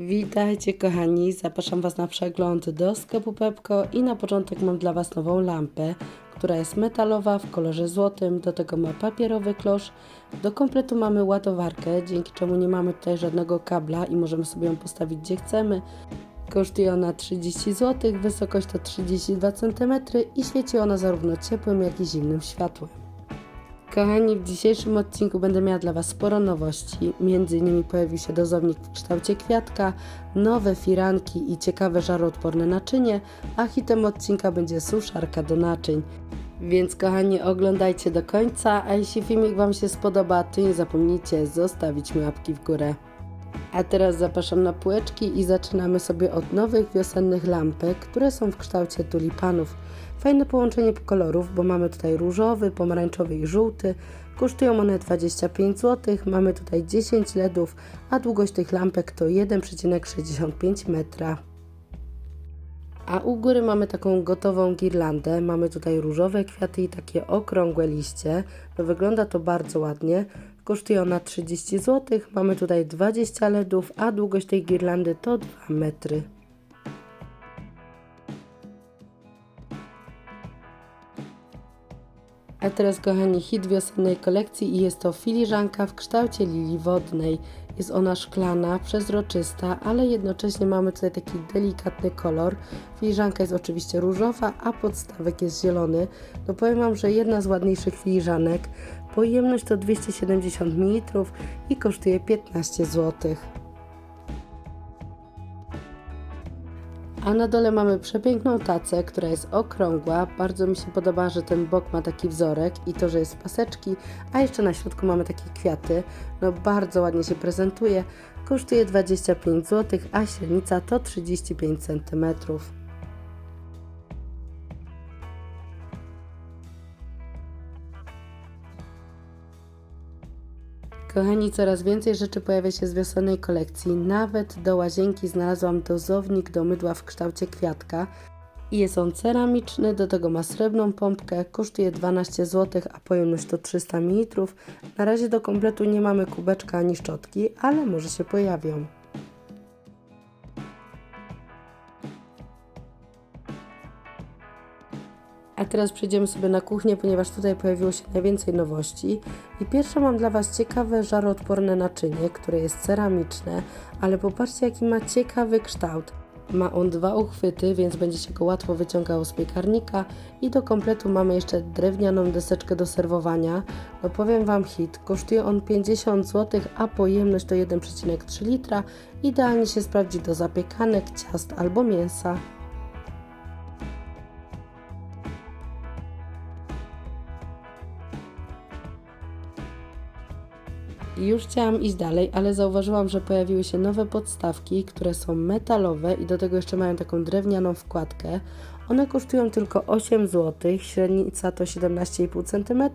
Witajcie kochani, zapraszam Was na przegląd do sklepu Pepko i na początek mam dla Was nową lampę, która jest metalowa w kolorze złotym, do tego ma papierowy klosz, do kompletu mamy ładowarkę, dzięki czemu nie mamy tutaj żadnego kabla i możemy sobie ją postawić gdzie chcemy. Kosztuje ona 30 zł, wysokość to 32 cm i świeci ona zarówno ciepłym jak i zimnym światłem. Kochani, w dzisiejszym odcinku będę miała dla Was sporo nowości. Między innymi pojawił się dozownik w kształcie kwiatka, nowe firanki i ciekawe żaroodporne naczynie, a hitem odcinka będzie suszarka do naczyń. Więc kochani, oglądajcie do końca, a jeśli filmik Wam się spodoba, to nie zapomnijcie zostawić mi łapki w górę. A teraz zapraszam na półeczki i zaczynamy sobie od nowych wiosennych lampek, które są w kształcie tulipanów. Fajne połączenie kolorów, bo mamy tutaj różowy, pomarańczowy i żółty. Kosztują one 25 zł. Mamy tutaj 10 LEDów, a długość tych lampek to 1,65 metra. A u góry mamy taką gotową girlandę. Mamy tutaj różowe kwiaty i takie okrągłe liście. No, wygląda to bardzo ładnie. Kosztuje ona 30 zł. Mamy tutaj 20 LEDów, a długość tej girlandy to 2 metry. A teraz kochani hit wiosennej kolekcji i jest to filiżanka w kształcie lilii wodnej. Jest ona szklana, przezroczysta, ale jednocześnie mamy tutaj taki delikatny kolor. Filiżanka jest oczywiście różowa, a podstawek jest zielony. No powiem Wam, że jedna z ładniejszych filiżanek. Pojemność to 270 ml i kosztuje 15 zł. A na dole mamy przepiękną tacę, która jest okrągła. Bardzo mi się podoba, że ten bok ma taki wzorek i to, że jest paseczki, a jeszcze na środku mamy takie kwiaty. No bardzo ładnie się prezentuje. Kosztuje 25 zł, a średnica to 35 cm. Kochani, coraz więcej rzeczy pojawia się z wiosennej kolekcji. Nawet do łazienki znalazłam dozownik do mydła w kształcie kwiatka. I jest on ceramiczny, do tego ma srebrną pompkę, kosztuje 12 zł, a pojemność to 300 ml. Na razie do kompletu nie mamy kubeczka ani szczotki, ale może się pojawią. Teraz przejdziemy sobie na kuchnię, ponieważ tutaj pojawiło się najwięcej nowości. I pierwsze mam dla Was ciekawe żaroodporne naczynie, które jest ceramiczne, ale popatrzcie jaki ma ciekawy kształt. Ma on dwa uchwyty, więc będzie się go łatwo wyciągało z piekarnika i do kompletu mamy jeszcze drewnianą deseczkę do serwowania. No powiem Wam hit, kosztuje on 50 zł, a pojemność to 1,3 litra. Idealnie się sprawdzi do zapiekanek, ciast albo mięsa. Już chciałam iść dalej, ale zauważyłam, że pojawiły się nowe podstawki, które są metalowe i do tego jeszcze mają taką drewnianą wkładkę. One kosztują tylko 8 zł, średnica to 17,5 cm.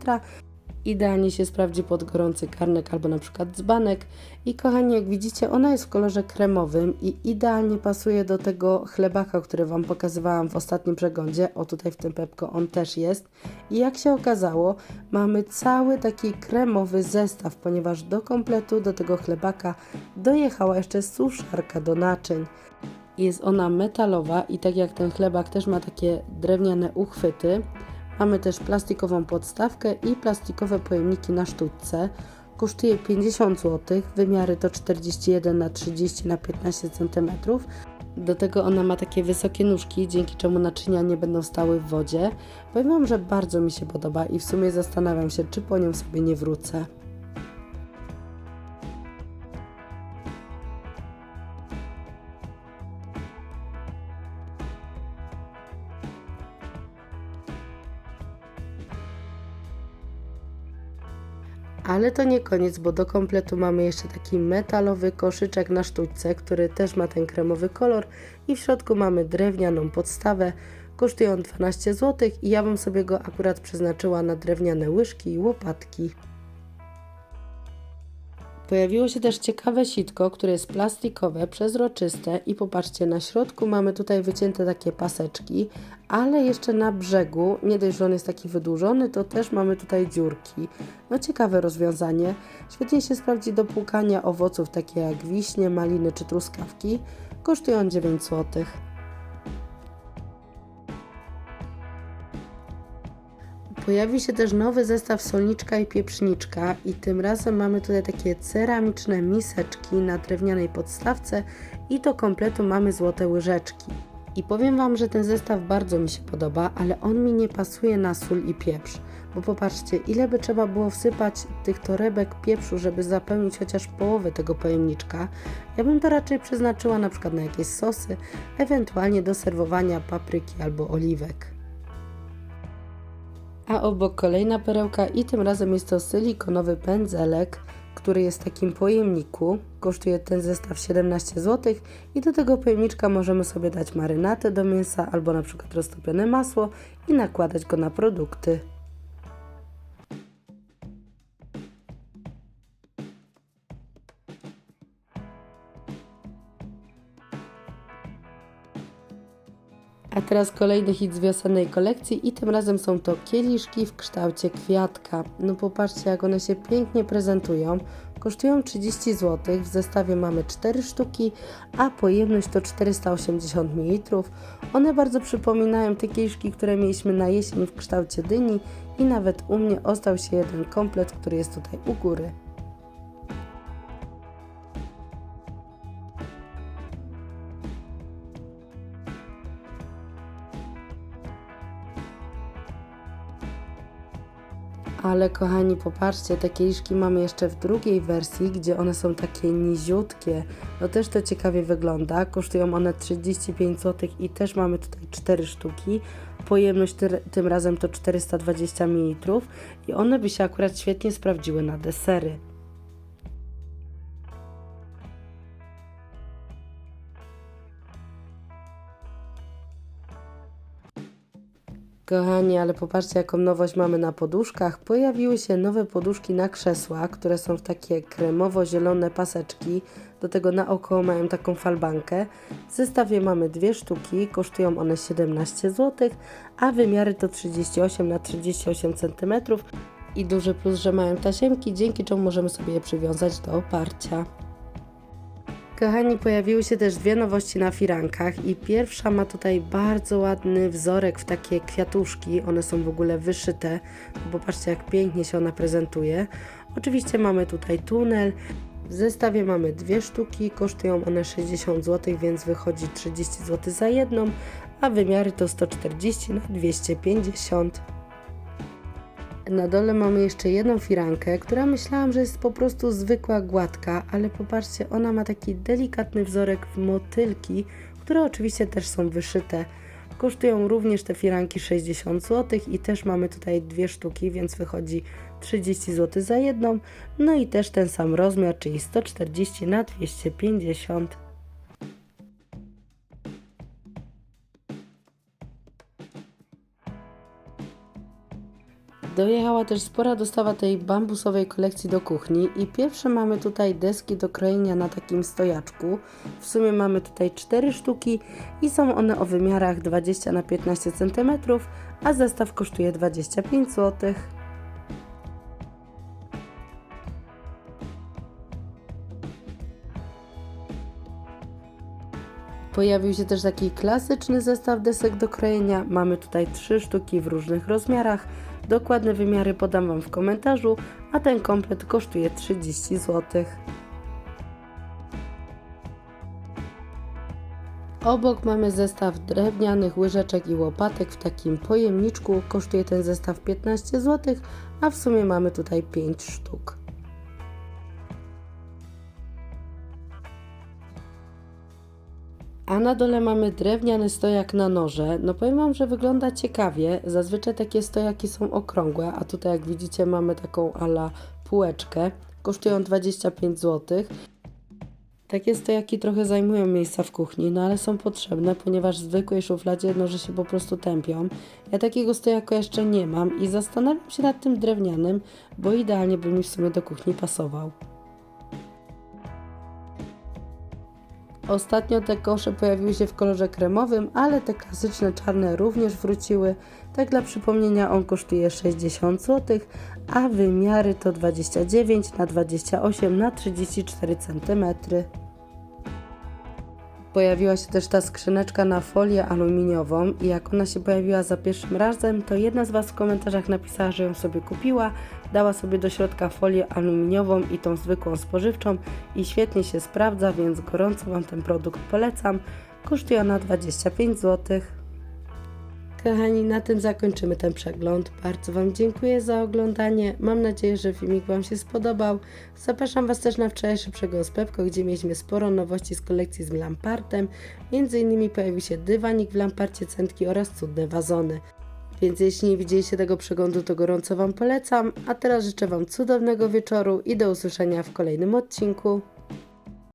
Idealnie się sprawdzi pod gorący garnek albo na przykład dzbanek. I kochani, jak widzicie, ona jest w kolorze kremowym i idealnie pasuje do tego chlebaka, który Wam pokazywałam w ostatnim przeglądzie. O, tutaj w tym pepko on też jest. I jak się okazało, mamy cały taki kremowy zestaw, ponieważ do kompletu do tego chlebaka dojechała jeszcze suszarka do naczyń. Jest ona metalowa i tak jak ten chlebak też ma takie drewniane uchwyty. Mamy też plastikową podstawkę i plastikowe pojemniki na sztuczce. Kosztuje 50 zł, wymiary to 41 na 30 na 15 cm. Do tego ona ma takie wysokie nóżki, dzięki czemu naczynia nie będą stały w wodzie. Powiem Wam, że bardzo mi się podoba i w sumie zastanawiam się, czy po nią sobie nie wrócę. Ale to nie koniec, bo do kompletu mamy jeszcze taki metalowy koszyczek na sztuczce, który też ma ten kremowy kolor i w środku mamy drewnianą podstawę. Kosztuje on 12 zł i ja bym sobie go akurat przeznaczyła na drewniane łyżki i łopatki. Pojawiło się też ciekawe sitko, które jest plastikowe, przezroczyste i popatrzcie, na środku mamy tutaj wycięte takie paseczki, ale jeszcze na brzegu, nie dość, że on jest taki wydłużony, to też mamy tutaj dziurki. No ciekawe rozwiązanie. Świetnie się sprawdzi do płukania owoców takie jak wiśnie, maliny czy truskawki. Kosztują 9 zł. Pojawi się też nowy zestaw solniczka i pieprzniczka i tym razem mamy tutaj takie ceramiczne miseczki na drewnianej podstawce i do kompletu mamy złote łyżeczki. I powiem Wam, że ten zestaw bardzo mi się podoba, ale on mi nie pasuje na sól i pieprz. Bo popatrzcie, ile by trzeba było wsypać tych torebek pieprzu, żeby zapełnić chociaż połowę tego pojemniczka. Ja bym to raczej przeznaczyła na przykład na jakieś sosy, ewentualnie do serwowania papryki albo oliwek. A obok kolejna perełka i tym razem jest to silikonowy pędzelek, który jest w takim pojemniku. Kosztuje ten zestaw 17 zł i do tego pojemniczka możemy sobie dać marynatę do mięsa albo na przykład roztopione masło i nakładać go na produkty. A teraz kolejny hit z wiosennej kolekcji i tym razem są to kieliszki w kształcie kwiatka. No popatrzcie jak one się pięknie prezentują. Kosztują 30 zł, w zestawie mamy 4 sztuki, a pojemność to 480 ml. One bardzo przypominają te kieliszki, które mieliśmy na jesień w kształcie dyni i nawet u mnie ostał się jeden komplet, który jest tutaj u góry. Ale kochani, popatrzcie, te kieliszki mamy jeszcze w drugiej wersji, gdzie one są takie niziutkie. No też to ciekawie wygląda. Kosztują one 35 zł i też mamy tutaj 4 sztuki. Pojemność ty- tym razem to 420 ml i one by się akurat świetnie sprawdziły na desery. Kochani, ale popatrzcie, jaką nowość mamy na poduszkach. Pojawiły się nowe poduszki na krzesła, które są w takie kremowo-zielone paseczki. Do tego naokoło mają taką falbankę. W zestawie mamy dwie sztuki, kosztują one 17 zł, a wymiary to 38 na 38 cm. I duży plus, że mają tasiemki, dzięki czemu możemy sobie je przywiązać do oparcia. Kochani, pojawiły się też dwie nowości na firankach i pierwsza ma tutaj bardzo ładny wzorek w takie kwiatuszki. One są w ogóle wyszyte. Popatrzcie jak pięknie się ona prezentuje. Oczywiście mamy tutaj tunel. W zestawie mamy dwie sztuki, kosztują one 60 zł, więc wychodzi 30 zł za jedną, a wymiary to 140 na 250 na dole mamy jeszcze jedną firankę, która myślałam, że jest po prostu zwykła gładka, ale popatrzcie, ona ma taki delikatny wzorek w motylki, które oczywiście też są wyszyte. Kosztują również te firanki 60 zł i też mamy tutaj dwie sztuki, więc wychodzi 30 zł za jedną. No i też ten sam rozmiar, czyli 140 na 250. Dojechała też spora dostawa tej bambusowej kolekcji do kuchni i pierwsze mamy tutaj deski do krojenia na takim stojaczku. W sumie mamy tutaj 4 sztuki i są one o wymiarach 20 na 15 cm, a zestaw kosztuje 25 zł. Pojawił się też taki klasyczny zestaw desek do krojenia. Mamy tutaj trzy sztuki w różnych rozmiarach. Dokładne wymiary podam Wam w komentarzu, a ten komplet kosztuje 30 zł. Obok mamy zestaw drewnianych łyżeczek i łopatek w takim pojemniczku. Kosztuje ten zestaw 15 zł, a w sumie mamy tutaj 5 sztuk. A na dole mamy drewniany stojak na noże. No powiem Wam, że wygląda ciekawie. Zazwyczaj takie stojaki są okrągłe, a tutaj jak widzicie mamy taką ala półeczkę. Kosztują 25 zł. Takie stojaki trochę zajmują miejsca w kuchni, no ale są potrzebne, ponieważ w zwykłej szufladzie noże się po prostu tępią. Ja takiego stojaka jeszcze nie mam i zastanawiam się nad tym drewnianym, bo idealnie by mi w sumie do kuchni pasował. Ostatnio te kosze pojawiły się w kolorze kremowym, ale te klasyczne czarne również wróciły. Tak dla przypomnienia on kosztuje 60 zł, a wymiary to 29 na 28 na 34 cm. Pojawiła się też ta skrzyneczka na folię aluminiową i jak ona się pojawiła za pierwszym razem, to jedna z Was w komentarzach napisała, że ją sobie kupiła, dała sobie do środka folię aluminiową i tą zwykłą spożywczą i świetnie się sprawdza, więc gorąco Wam ten produkt polecam. Kosztuje ona 25 zł. Kochani, na tym zakończymy ten przegląd. Bardzo Wam dziękuję za oglądanie. Mam nadzieję, że filmik Wam się spodobał. Zapraszam Was też na wczorajszy przegląd z Pepko, gdzie mieliśmy sporo nowości z kolekcji z Lampartem. Między innymi pojawił się dywanik w Lamparcie Centki oraz cudne wazony. Więc jeśli nie widzieliście tego przeglądu, to gorąco Wam polecam. A teraz życzę Wam cudownego wieczoru i do usłyszenia w kolejnym odcinku.